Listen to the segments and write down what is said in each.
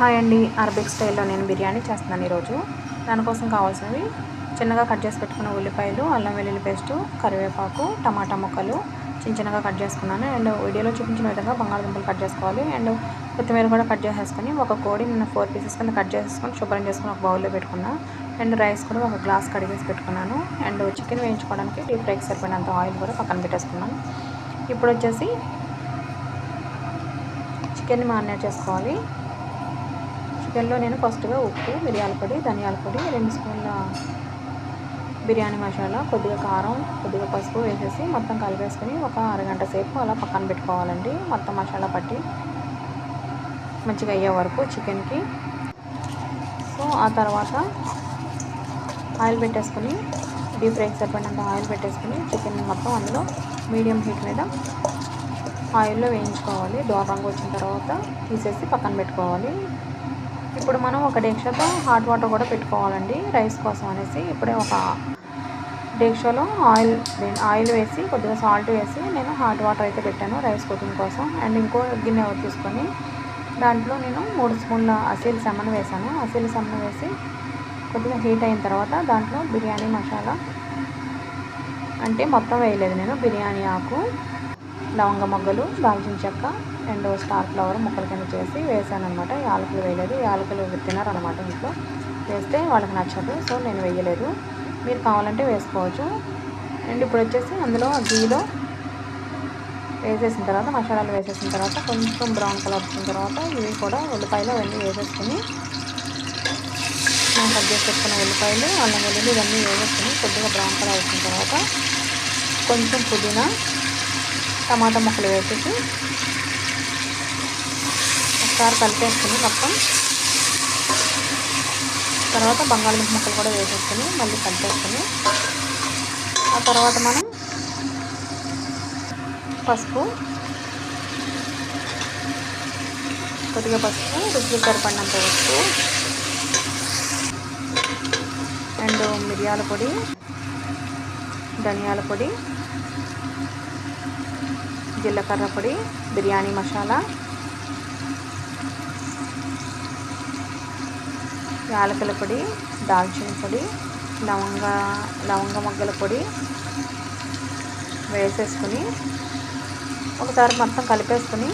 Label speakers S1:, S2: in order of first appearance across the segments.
S1: Hi అండి Arabic స్టైల్లో నేను బిర్యానీ చేస్తున్నాను ఈరోజు. దానికోసం కావాల్సినవి చిన్నగా కట్ చేసి పెట్టుకున్న ఉల్లిపాయలు అల్లం వెల్లుల్లి పేస్టు కరివేపాకు టమాటా ముక్కలు చిన్న చిన్నగా కట్ చేసుకున్నాను. అండ్ వీడియోలో చూపించిన విధంగా బంగాళదుంపలు కట్ చేసుకోవాలి. అండ్ కొత్తిమీర కూడా కట్ చేసేసుకొని ఒక కోడి నేను ఫోర్ పీసెస్ కింద కట్ చేసేసుకొని శుభ్రం చేసుకుని ఒక బౌల్లో పెట్టుకున్నా. అండ్ రైస్ కూడా ఒక గ్లాస్ కడిగేసి పెట్టుకున్నాను. అండ్ చికెన్ వేయించుకోవడానికి డీప్ ఫ్రైకి సరిపోయినంత ఆయిల్ కూడా పక్కన పెట్టేసుకున్నాను. ఇప్పుడు వచ్చేసి చికెన్ని మారినేట్ చేసుకోవాలి. చికెన్లో నేను ఫస్ట్గా ఉప్పు మిరియాల పొడి ధనియాల పొడి రెండు స్పూన్ల బిర్యానీ మసాలా కొద్దిగా కారం కొద్దిగా పసుపు వేసేసి మొత్తం కలిపేసుకొని ఒక అరగంట సేపు అలా పక్కన పెట్టుకోవాలండి. మొత్తం మసాలా పట్టి మంచిగా అయ్యే వరకు చికెన్కి. సో ఆ తర్వాత ఆయిల్ పెట్టేసుకొని డీప్ ఫ్రైకి సరిపడినంత ఆయిల్ పెట్టేసుకొని చికెన్ మొత్తం అందులో మీడియం హీట్ మీద ఆయిల్లో వేయించుకోవాలి. దోరంగా వచ్చిన తర్వాత తీసేసి పక్కన పెట్టుకోవాలి. ఇప్పుడు మనం ఒక డేక్షతో హాట్ వాటర్ కూడా పెట్టుకోవాలండి. రైస్ కోసం అనేసి ఇప్పుడే ఒక డేక్షలో ఆయిల్ ఆయిల్ వేసి కొద్దిగా సాల్ట్ వేసి నేను హాట్ వాటర్ అయితే పెట్టాను రైస్ కుకింగ్ కోసం. అండ్ ఇంకో గిన్నె తీసుకొని దాంట్లో నేను మూడు స్పూన్ల అసీల్ సెమన్ వేసాను. అసీల్ సెమన్ వేసి కొద్దిగా హీట్ అయిన తర్వాత దాంట్లో బిర్యానీ మసాలా అంటే మొత్తం వేయలేదు నేను. బిర్యానీ ఆకు లవంగ మొగ్గలు దాల్చిన చెక్క అండ్ స్టార్ ఫ్లవర్ ముక్కల కింద చేసి వేసాను అనమాట యాలకులు వేయలేదు. యాలకులు తినరు అనమాట ఇంట్లో. వేస్తే వాళ్ళకి నచ్చదు. సో నేను వేయలేదు. మీరు కావాలంటే వేసుకోవచ్చు. అండ్ ఇప్పుడు వచ్చేసి అందులో గీలో వేసేసిన తర్వాత మసాలాలు వేసేసిన తర్వాత కొంచెం బ్రౌన్ కలర్ వచ్చిన తర్వాత ఇవి కూడా ఉల్లిపాయలు అవన్నీ వేసేసుకుని మనం కట్ చేసి పెట్టుకున్న ఉల్లిపాయలు అల్లం వెల్లుల్లి ఇవన్నీ వేసేసుకుని కొద్దిగా బ్రౌన్ కలర్ వచ్చిన తర్వాత కొంచెం పుదీనా టమాటా ముక్కలు వేసేసి ఒకసారి కలిపేసుకుని మొత్తం. తర్వాత బంగాళదుంప ముక్కలు కూడా వేసేసుకుని మళ్ళీ కలిపేసుకుని. ఆ తర్వాత మనం పసుపు కొద్దిగా పసుపు రుచికి సరిపడినంత పసుపు అండ్ మిరియాల పొడి ధనియాల పొడి జీలకర్ర పొడి బిర్యానీ మసాలా యాలకుల పొడి దాల్చిన పొడి లవంగ లవంగ మొగ్గల పొడి వేసేసుకుని ఒకసారి మొత్తం కలిపేసుకుని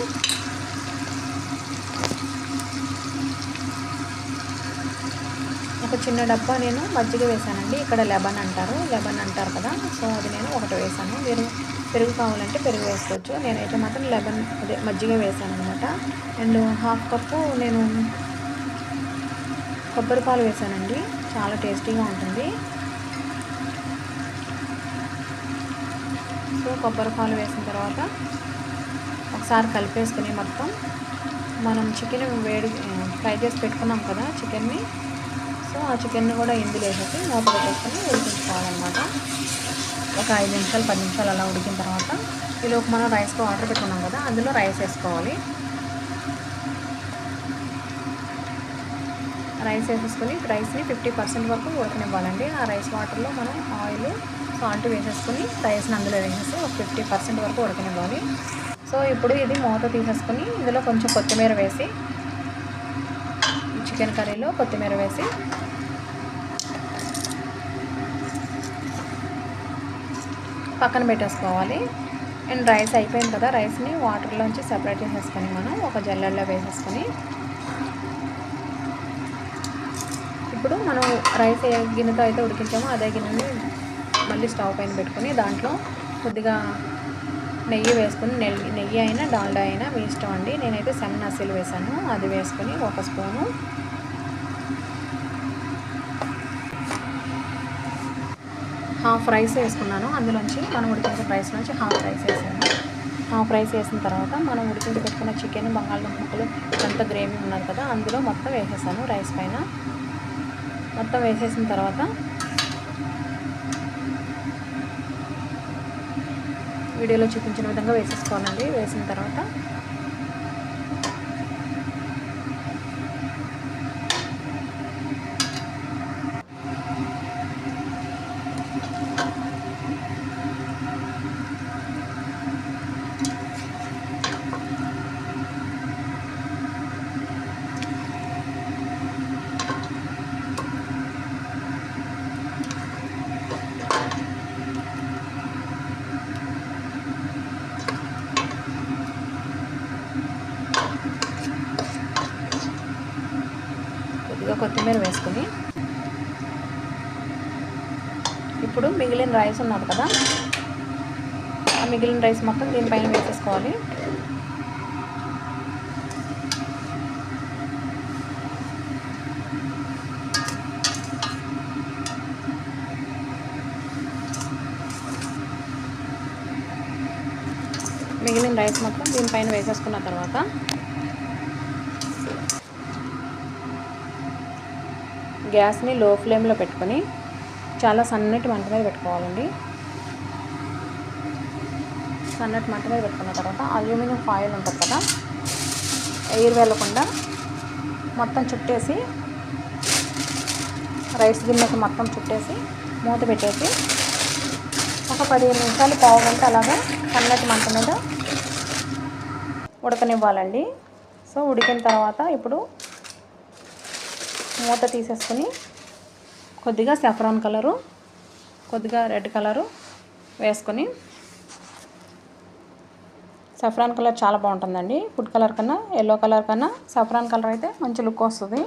S1: ఒక చిన్న డబ్బా నేను మజ్జిగ వేసానండి. ఇక్కడ లెబన్ అంటారు. లెబన్ అంటారు కదా. సో అది నేను ఒకటి వేసాను. మీరు పెరుగు కావాలంటే పెరుగు వేసుకోవచ్చు. నేనైతే మాత్రం లెబన్ అదే మజ్జిగ వేసాను అనమాట అండ్ హాఫ్ కప్పు నేను కొబ్బరి పాలు వేసానండి. చాలా టేస్టీగా ఉంటుంది. సో కొబ్బరి పాలు వేసిన తర్వాత ఒకసారి కలిపేసుకుని మొత్తం మనం చికెన్ వేడి ఫ్రై చేసి పెట్టుకున్నాం కదా చికెన్ని. సో ఆ చికెన్ని కూడా ఇందులో వేసేసి మూత పెట్టేసుకొని ఉడికించుకోవాలన్నమాట. ఒక ఐదు నిమిషాలు పది నిమిషాలు అలా ఉడికిన తర్వాత ఈలోపు మనం రైస్కి వాటర్ పెట్టుకున్నాం కదా అందులో రైస్ వేసుకోవాలి. రైస్ వేసేసుకొని రైస్ని ఫిఫ్టీ పర్సెంట్ వరకు ఉడకనివ్వాలండి. ఆ రైస్ వాటర్లో మనం ఆయిల్ సాల్ట్ వేసేసుకొని రైస్ని అందులో వేసేసి ఒక ఫిఫ్టీ పర్సెంట్ వరకు ఉడకనివ్వాలి. సో ఇప్పుడు ఇది మూత తీసేసుకొని ఇందులో కొంచెం కొత్తిమీర వేసి చికెన్ కర్రీలో కొత్తిమీర వేసి పక్కన పెట్టేసుకోవాలి. అండ్ రైస్ అయిపోయింది కదా రైస్ని వాటర్లోంచి సెపరేట్ చేసేసుకొని మనం ఒక జల్లెల్లో వేసేసుకొని ఇప్పుడు మనం రైస్ ఏ గిన్నెతో అయితే ఉడికించామో అదే గిన్నెని మళ్ళీ స్టవ్ పైన పెట్టుకుని దాంట్లో కొద్దిగా నెయ్యి వేసుకుని నెయ్యి నెయ్యి అయినా డాల్డా అయినా మీ ఇష్టం అండి. నేనైతే సెమ్ నసీలు వేసాను. అది వేసుకొని ఒక స్పూను హాఫ్ రైస్ వేసుకున్నాను. అందులోంచి మనం ఉడికించే రైస్ నుంచి హాఫ్ రైస్ వేసాను. హాఫ్ రైస్ వేసిన తర్వాత మనం ఉడికించి పెట్టుకున్న చికెన్ బంగాళదుంప ముక్కలు అంత గ్రేవీ ఉన్నది కదా అందులో మొత్తం వేసేసాను రైస్ పైన. మొత్తం వేసేసిన తర్వాత వీడియోలో చూపించిన విధంగా వేసేసుకోవాలండి. వేసిన తర్వాత కొత్తిమీర వేసుకుని ఇప్పుడు మిగిలిన రైస్ ఉన్నది కదా ఆ మిగిలిన రైస్ మొత్తం దీనిపైన వేసేసుకోవాలి. మిగిలిన రైస్ మొత్తం దీనిపైన వేసేసుకున్న తర్వాత గ్యాస్ని లో ఫ్లేమ్లో పెట్టుకొని చాలా సన్నటి మంట మీద పెట్టుకోవాలండి. సన్నటి మంట మీద పెట్టుకున్న తర్వాత అల్యూమినియం ఫాయిల్ ఉంటుంది కదా ఎయిర్ వెళ్ళకుండా మొత్తం చుట్టేసి రైస్ గిన్నెకి మొత్తం చుట్టేసి మూత పెట్టేసి ఒక పదిహేను నిమిషాలు పావు గంట అలాగే సన్నటి మంట మీద ఉడకనివ్వాలండి. సో ఉడికిన తర్వాత ఇప్పుడు మూత తీసేసుకొని కొద్దిగా సెఫ్రాన్ కలరు కొద్దిగా రెడ్ కలరు వేసుకొని సఫ్రాన్ కలర్ చాలా బాగుంటుందండి. ఫుడ్ కలర్ కన్నా ఎల్లో కలర్ కన్నా సఫ్రాన్ కలర్ అయితే మంచి లుక్ వస్తుంది.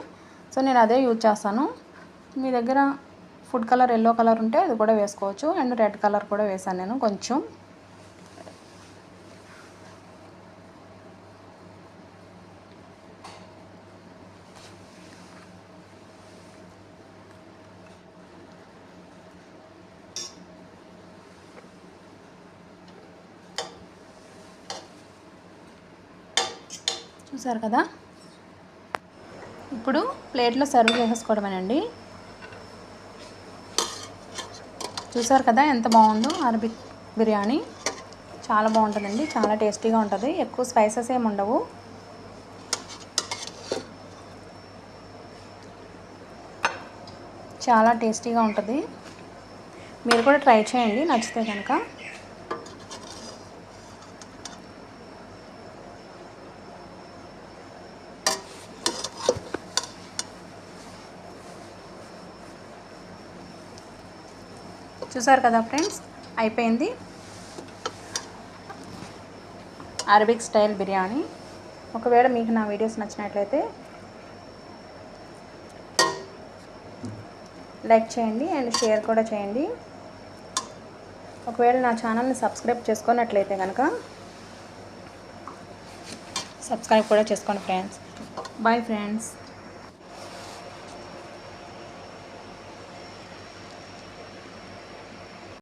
S1: సో నేను అదే యూజ్ చేస్తాను. మీ దగ్గర ఫుడ్ కలర్ ఎల్లో కలర్ ఉంటే అది కూడా వేసుకోవచ్చు. అండ్ రెడ్ కలర్ కూడా వేసాను నేను కొంచెం. చూసారు కదా? ఇప్పుడు ప్లేట్లో సర్వ్ చేసేసుకోవడమేనండి. చూసారు కదా ఎంత బాగుందో? అరబిక్ బిర్యానీ. చాలా బాగుంటుందండి. చాలా టేస్టీగా ఉంటుంది. ఎక్కువ స్పైసెస్ ఏమి ఉండవు. చాలా టేస్టీగా ఉంటుంది. మీరు కూడా ట్రై చేయండి నచ్చితే కనుక. చూసారు కదా ఫ్రెండ్స్ అయిపోయింది. Arabic style biryani. ఒకవేళ మీకు నా వీడియోస్ నచ్చినట్లయితే లైక్ చేయండి అండ్ షేర్ కూడా చేయండి. ఒకవేళ నా ఛానల్ని సబ్స్క్రైబ్ చేసుకున్నట్లయితే కనుక సబ్స్క్రైబ్ కూడా చేసుకోండి ఫ్రెండ్స్. Bye friends